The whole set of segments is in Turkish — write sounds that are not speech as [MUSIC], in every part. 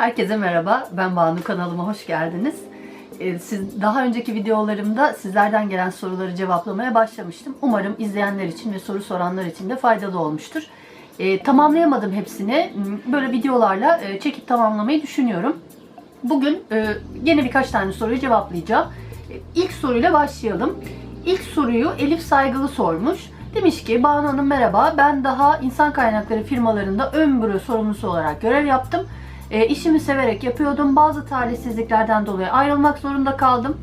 Herkese merhaba, ben Banu kanalıma hoş geldiniz. Ee, Siz, daha önceki videolarımda sizlerden gelen soruları cevaplamaya başlamıştım. Umarım izleyenler için ve soru soranlar için de faydalı olmuştur. Ee, tamamlayamadım hepsini. Hmm, Böyle videolarla e, çekip tamamlamayı düşünüyorum. Bugün e, yine birkaç tane soruyu cevaplayacağım. E, İlk soruyla başlayalım. İlk soruyu Elif Saygılı sormuş. Demiş ki Banu Hanım merhaba ben daha insan kaynakları firmalarında ön büro sorumlusu olarak görev yaptım. E, işimi severek yapıyordum. Bazı talihsizliklerden dolayı ayrılmak zorunda kaldım.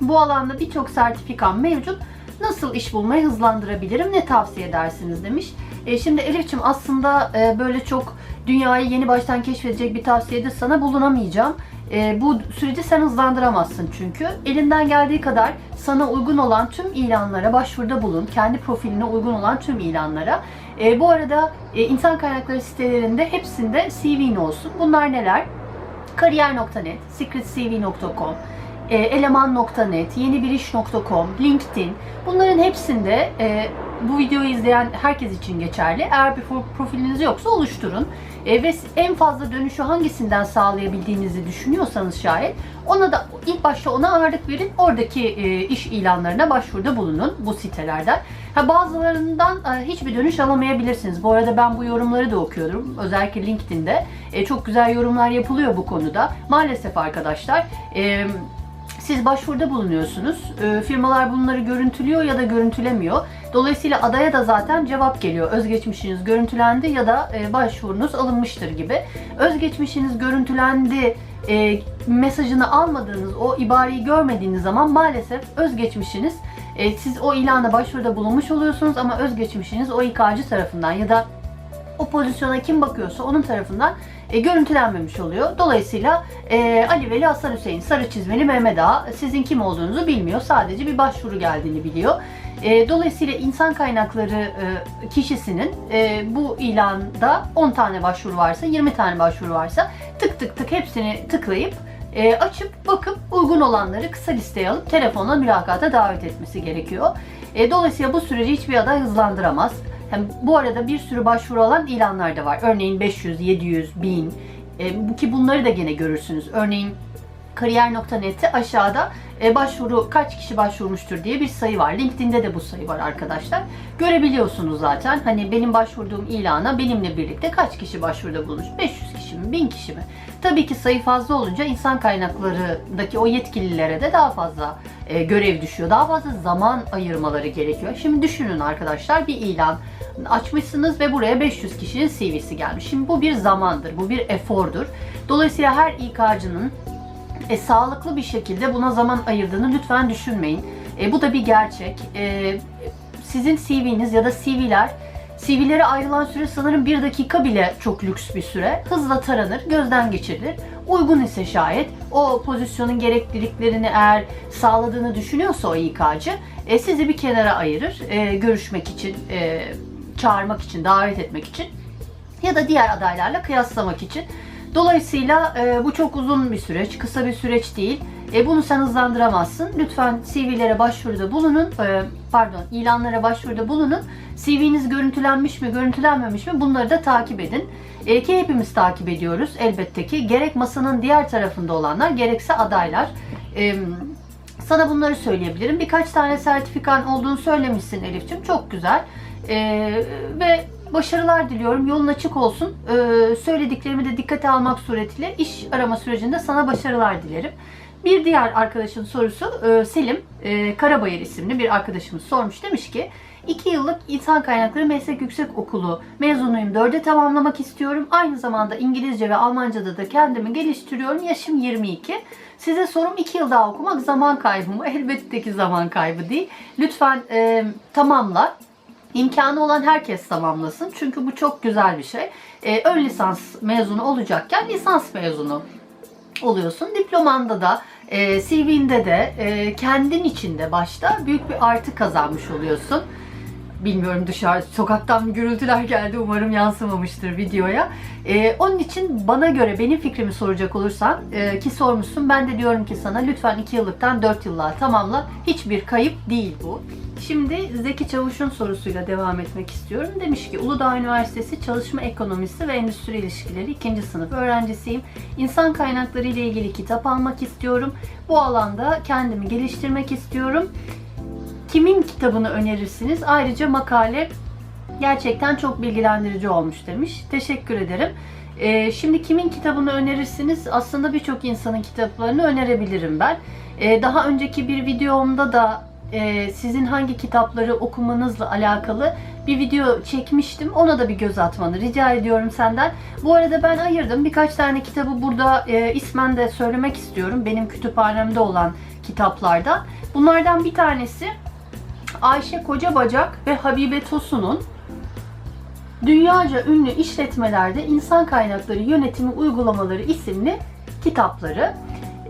Bu alanda birçok sertifikam mevcut. Nasıl iş bulmayı hızlandırabilirim? Ne tavsiye edersiniz demiş. E, şimdi Elif'ciğim aslında e, böyle çok dünyayı yeni baştan keşfedecek bir tavsiyede sana bulunamayacağım. E, bu süreci sen hızlandıramazsın çünkü. Elinden geldiği kadar sana uygun olan tüm ilanlara başvuruda bulun. Kendi profiline uygun olan tüm ilanlara. E, bu arada e, insan kaynakları sitelerinde hepsinde CV'nin olsun. Bunlar neler? Kariyer.net, secretcv.com, e, eleman.net, yenibiriş.com, LinkedIn bunların hepsinde e, bu videoyu izleyen herkes için geçerli. Eğer bir pro- profiliniz yoksa oluşturun. E, ve en fazla dönüşü hangisinden sağlayabildiğinizi düşünüyorsanız şayet ona da ilk başta ona ağırlık verin. Oradaki e, iş ilanlarına başvuruda bulunun bu sitelerden. Ha, bazılarından e, hiçbir dönüş alamayabilirsiniz. Bu arada ben bu yorumları da okuyorum. Özellikle LinkedIn'de. E, çok güzel yorumlar yapılıyor bu konuda. Maalesef arkadaşlar e, siz başvuruda bulunuyorsunuz. E, firmalar bunları görüntülüyor ya da görüntülemiyor. Dolayısıyla adaya da zaten cevap geliyor. Özgeçmişiniz görüntülendi ya da e, başvurunuz alınmıştır gibi. Özgeçmişiniz görüntülendi e, mesajını almadığınız, o ibareyi görmediğiniz zaman maalesef özgeçmişiniz e, siz o ilana başvuruda bulunmuş oluyorsunuz ama özgeçmişiniz o İK'cı tarafından ya da o pozisyona kim bakıyorsa onun tarafından e, görüntülenmemiş oluyor. Dolayısıyla e, Ali Veli Hasan Hüseyin Sarı Çizmeli Mehmet Ağa sizin kim olduğunuzu bilmiyor. Sadece bir başvuru geldiğini biliyor. E, dolayısıyla insan kaynakları e, kişisinin e, bu ilanda 10 tane başvuru varsa, 20 tane başvuru varsa tık tık tık hepsini tıklayıp e, açıp bakıp uygun olanları kısa listeye alıp telefonla mülakata davet etmesi gerekiyor. E, dolayısıyla bu süreci hiçbir aday hızlandıramaz. Hem bu arada bir sürü başvuru alan ilanlar da var. Örneğin 500, 700, 1000 e, ki bunları da gene görürsünüz. Örneğin kariyer.net'te aşağıda e, başvuru kaç kişi başvurmuştur diye bir sayı var. LinkedIn'de de bu sayı var arkadaşlar. Görebiliyorsunuz zaten. Hani benim başvurduğum ilana benimle birlikte kaç kişi başvuruda bulmuş? 500 kişi mi? 1000 kişi mi? Tabii ki sayı fazla olunca insan kaynaklarındaki o yetkililere de daha fazla e, görev düşüyor. Daha fazla zaman ayırmaları gerekiyor. Şimdi düşünün arkadaşlar bir ilan açmışsınız ve buraya 500 kişinin CV'si gelmiş. Şimdi bu bir zamandır, bu bir efordur. Dolayısıyla her İK'cının e, sağlıklı bir şekilde buna zaman ayırdığını lütfen düşünmeyin. E, bu da bir gerçek. E, sizin CV'niz ya da CV'ler CV'lere ayrılan süre sanırım bir dakika bile çok lüks bir süre. Hızla taranır, gözden geçirilir. Uygun ise şayet o pozisyonun gerekliliklerini eğer sağladığını düşünüyorsa o İK'cı e, sizi bir kenara ayırır e, görüşmek için, e, çağırmak için, davet etmek için ya da diğer adaylarla kıyaslamak için. Dolayısıyla e, bu çok uzun bir süreç, kısa bir süreç değil. E, bunu sen hızlandıramazsın. Lütfen CV'lere başvuruda bulunun, e, pardon ilanlara başvuruda bulunun. CV'niz görüntülenmiş mi, görüntülenmemiş mi bunları da takip edin. E, ki hepimiz takip ediyoruz elbette ki. Gerek masanın diğer tarafında olanlar, gerekse adaylar. E, sana bunları söyleyebilirim. Birkaç tane sertifikan olduğunu söylemişsin Elif'ciğim. Çok güzel. E, ve başarılar diliyorum. Yolun açık olsun. Ee, söylediklerimi de dikkate almak suretiyle iş arama sürecinde sana başarılar dilerim. Bir diğer arkadaşın sorusu e, Selim e, Karabayır isimli bir arkadaşımız sormuş. Demiş ki 2 yıllık insan kaynakları meslek yüksek okulu mezunuyum. 4'e tamamlamak istiyorum. Aynı zamanda İngilizce ve Almanca'da da kendimi geliştiriyorum. Yaşım 22. Size sorum 2 yıl daha okumak zaman kaybı mı? [LAUGHS] Elbette ki zaman kaybı değil. Lütfen e, tamamla. İmkanı olan herkes tamamlasın. Çünkü bu çok güzel bir şey. Ee, ön lisans mezunu olacakken lisans mezunu oluyorsun. Diplomanda da, e, CV'nde de, e, kendin içinde başta büyük bir artı kazanmış oluyorsun. Bilmiyorum dışarı sokaktan gürültüler geldi umarım yansımamıştır videoya. Ee, onun için bana göre benim fikrimi soracak olursan e, ki sormuşsun ben de diyorum ki sana lütfen 2 yıllıktan 4 yıllığa tamamla. Hiçbir kayıp değil bu. Şimdi Zeki Çavuş'un sorusuyla devam etmek istiyorum. Demiş ki Uludağ Üniversitesi Çalışma Ekonomisi ve Endüstri İlişkileri 2. sınıf öğrencisiyim. İnsan kaynakları ile ilgili kitap almak istiyorum. Bu alanda kendimi geliştirmek istiyorum. Kimin kitabını önerirsiniz? Ayrıca makale gerçekten çok bilgilendirici olmuş demiş. Teşekkür ederim. Ee, şimdi kimin kitabını önerirsiniz? Aslında birçok insanın kitaplarını önerebilirim ben. Ee, daha önceki bir videomda da e, sizin hangi kitapları okumanızla alakalı bir video çekmiştim. Ona da bir göz atmanı rica ediyorum senden. Bu arada ben ayırdım. Birkaç tane kitabı burada e, ismen de söylemek istiyorum. Benim kütüphanemde olan kitaplardan. Bunlardan bir tanesi Ayşe Kocabacak ve Habibe Tosun'un Dünyaca ünlü işletmelerde insan kaynakları yönetimi uygulamaları isimli kitapları.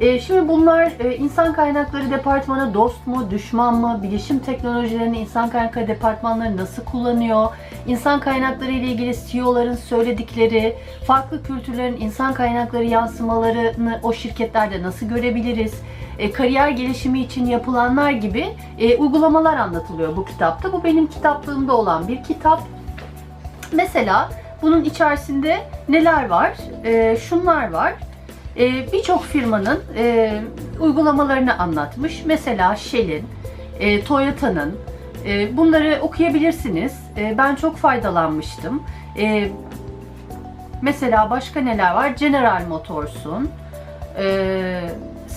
Ee, şimdi bunlar e, insan kaynakları departmanı dost mu, düşman mı, bilişim teknolojilerini insan kaynakları departmanları nasıl kullanıyor, insan kaynakları ile ilgili CEO'ların söyledikleri, farklı kültürlerin insan kaynakları yansımalarını o şirketlerde nasıl görebiliriz, e, kariyer gelişimi için yapılanlar gibi e, uygulamalar anlatılıyor bu kitapta. Bu benim kitaplığımda olan bir kitap. Mesela bunun içerisinde neler var? E, şunlar var. E, Birçok firmanın uygulamalarını anlatmış. Mesela Shell'in, Toyota'nın. Bunları okuyabilirsiniz. Ben çok faydalanmıştım. Mesela başka neler var? General Motors'un, e,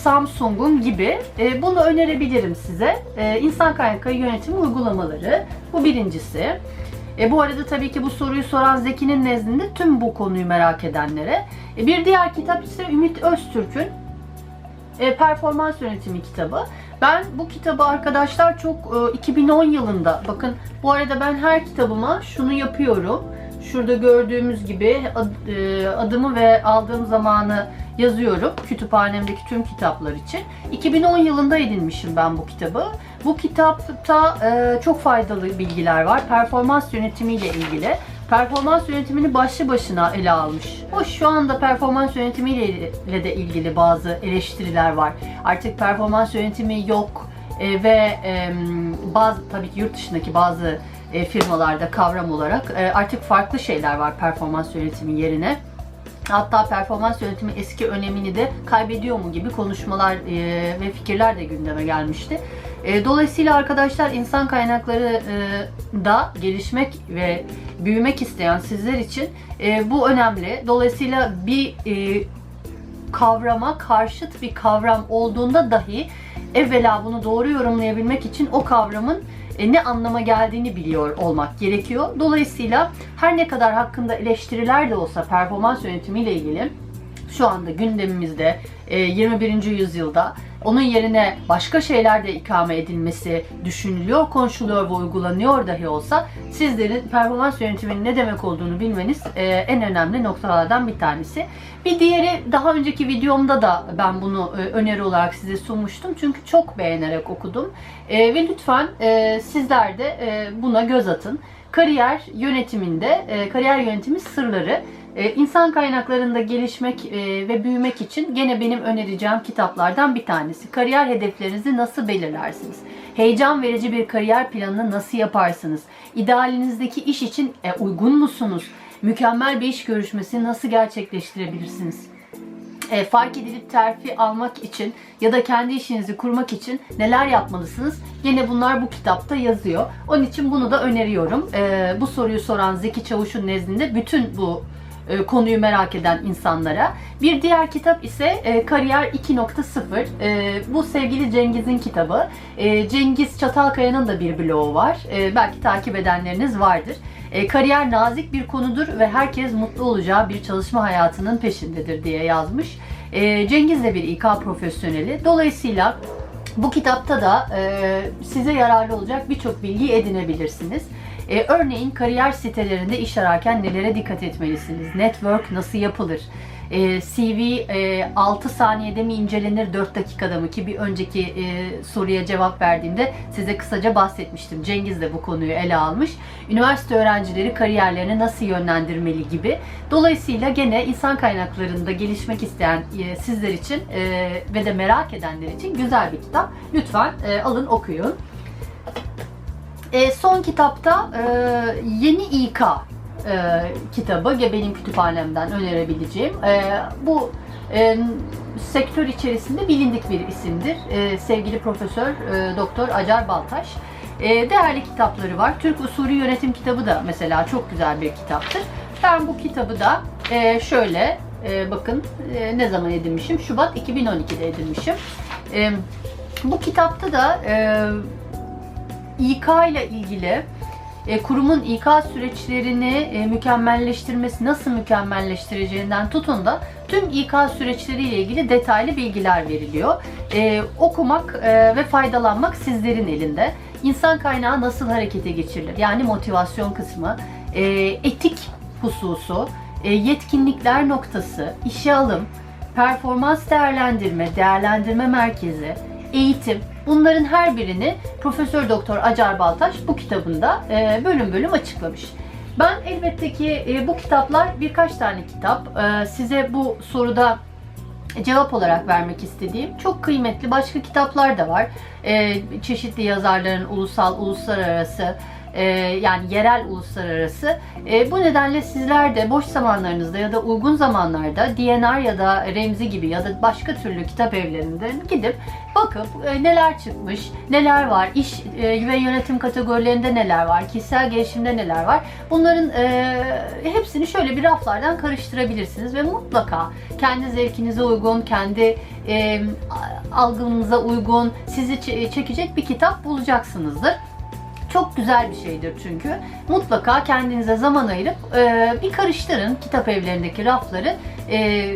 Samsung'un gibi. E, bunu önerebilirim size. E, insan kaynakları yönetimi uygulamaları. Bu birincisi. E, bu arada tabii ki bu soruyu soran Zeki'nin nezdinde tüm bu konuyu merak edenlere. E, bir diğer kitap ise Ümit Öztürk'ün e, Performans Yönetimi kitabı. Ben bu kitabı arkadaşlar çok e, 2010 yılında, bakın bu arada ben her kitabıma şunu yapıyorum. Şurada gördüğümüz gibi e, adımı ve aldığım zamanı yazıyorum kütüphanemdeki tüm kitaplar için. 2010 yılında edinmişim ben bu kitabı. Bu kitapta e, çok faydalı bilgiler var. Performans yönetimiyle ilgili. Performans yönetimini başlı başına ele almış. Hoş şu anda performans yönetimiyle de ilgili bazı eleştiriler var. Artık performans yönetimi yok e, ve bazı tabii ki yurt dışındaki bazı e, firmalarda kavram olarak e, artık farklı şeyler var performans yönetimi yerine. Hatta performans yönetimi eski önemini de kaybediyor mu gibi konuşmalar e, ve fikirler de gündeme gelmişti. E, dolayısıyla arkadaşlar insan kaynakları e, da gelişmek ve büyümek isteyen sizler için e, bu önemli. Dolayısıyla bir e, kavrama karşıt bir kavram olduğunda dahi evvela bunu doğru yorumlayabilmek için o kavramın e, ne anlama geldiğini biliyor olmak gerekiyor. Dolayısıyla her ne kadar hakkında eleştiriler de olsa performans yönetimiyle ilgili şu anda gündemimizde e, 21. yüzyılda onun yerine başka şeyler de ikame edilmesi düşünülüyor, konuşuluyor ve uygulanıyor dahi olsa sizlerin performans yönetiminin ne demek olduğunu bilmeniz e, en önemli noktalardan bir tanesi. Bir diğeri daha önceki videomda da ben bunu e, öneri olarak size sunmuştum. Çünkü çok beğenerek okudum. E, ve lütfen e, sizler de e, buna göz atın. Kariyer yönetiminde, e, kariyer yönetimi sırları insan kaynaklarında gelişmek e, ve büyümek için gene benim önereceğim kitaplardan bir tanesi. Kariyer hedeflerinizi nasıl belirlersiniz? Heyecan verici bir kariyer planını nasıl yaparsınız? İdealinizdeki iş için e, uygun musunuz? Mükemmel bir iş görüşmesini nasıl gerçekleştirebilirsiniz? E, fark edilip terfi almak için ya da kendi işinizi kurmak için neler yapmalısınız? Yine bunlar bu kitapta yazıyor. Onun için bunu da öneriyorum. E, bu soruyu soran Zeki Çavuş'un nezdinde bütün bu e, konuyu merak eden insanlara. Bir diğer kitap ise e, Kariyer 2.0. E, bu sevgili Cengiz'in kitabı. E, Cengiz Çatalkaya'nın da bir blogu var. E, belki takip edenleriniz vardır. E, kariyer nazik bir konudur ve herkes mutlu olacağı bir çalışma hayatının peşindedir diye yazmış. E, Cengiz de bir İK profesyoneli. Dolayısıyla bu kitapta da e, size yararlı olacak birçok bilgi edinebilirsiniz. E, örneğin kariyer sitelerinde iş ararken nelere dikkat etmelisiniz? Network nasıl yapılır? E, CV e, 6 saniyede mi incelenir 4 dakikada mı ki bir önceki e, soruya cevap verdiğimde size kısaca bahsetmiştim. Cengiz de bu konuyu ele almış. Üniversite öğrencileri kariyerlerini nasıl yönlendirmeli gibi. Dolayısıyla gene insan kaynaklarında gelişmek isteyen e, sizler için e, ve de merak edenler için güzel bir kitap. Lütfen e, alın okuyun. E, son kitapta e, Yeni İK e, kitabı benim kütüphanemden önerebileceğim. E, bu e, sektör içerisinde bilindik bir isimdir. E, sevgili Profesör e, Doktor Acar Baltaş. E, değerli kitapları var. Türk Usulü Yönetim kitabı da mesela çok güzel bir kitaptır. Ben bu kitabı da e, şöyle e, bakın e, ne zaman edinmişim? Şubat 2012'de edinmişim. E, bu kitapta da e, İK ile ilgili e, kurumun İK süreçlerini e, mükemmelleştirmesi nasıl mükemmelleştireceğinden tutun da tüm İK süreçleriyle ilgili detaylı bilgiler veriliyor. E, okumak ve faydalanmak sizlerin elinde. İnsan kaynağı nasıl harekete geçirilir? Yani motivasyon kısmı, etik hususu, yetkinlikler noktası, işe alım, performans değerlendirme, değerlendirme merkezi, eğitim bunların her birini Profesör Doktor Acar Baltaş bu kitabında e, bölüm bölüm açıklamış. Ben elbette ki e, bu kitaplar birkaç tane kitap. E, size bu soruda cevap olarak vermek istediğim çok kıymetli başka kitaplar da var. Çeşitli yazarların ulusal, uluslararası e, yani yerel uluslararası. E, bu nedenle sizler de boş zamanlarınızda ya da uygun zamanlarda DNR ya da Remzi gibi ya da başka türlü kitap evlerinde gidip bakıp e, neler çıkmış, neler var, iş e, ve yönetim kategorilerinde neler var, kişisel gelişimde neler var. Bunların e, hepsini şöyle bir raflardan karıştırabilirsiniz ve mutlaka kendi zevkinize uygun, kendi e, algınıza uygun, sizi çekecek bir kitap bulacaksınızdır. Çok güzel bir şeydir çünkü. Mutlaka kendinize zaman ayırıp e, bir karıştırın kitap evlerindeki rafları. E,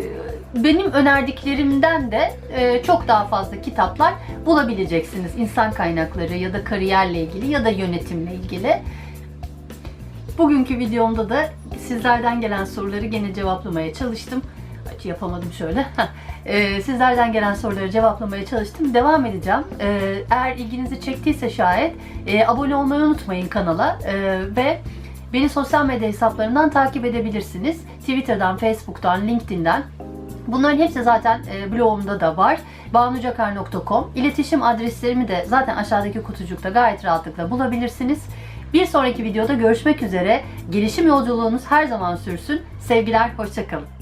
benim önerdiklerimden de e, çok daha fazla kitaplar bulabileceksiniz. İnsan kaynakları ya da kariyerle ilgili ya da yönetimle ilgili. Bugünkü videomda da sizlerden gelen soruları gene cevaplamaya çalıştım. Yapamadım şöyle. [LAUGHS] Ee, sizlerden gelen soruları cevaplamaya çalıştım. Devam edeceğim. Ee, eğer ilginizi çektiyse şayet e, abone olmayı unutmayın kanala Ee, ve beni sosyal medya hesaplarından takip edebilirsiniz. Twitter'dan, Facebook'tan, LinkedIn'den. Bunların hepsi zaten e, blogumda da var. banucakar.com İletişim adreslerimi de zaten aşağıdaki kutucukta gayet rahatlıkla bulabilirsiniz. Bir sonraki videoda görüşmek üzere. Gelişim yolculuğunuz her zaman sürsün. Sevgiler, hoşçakalın.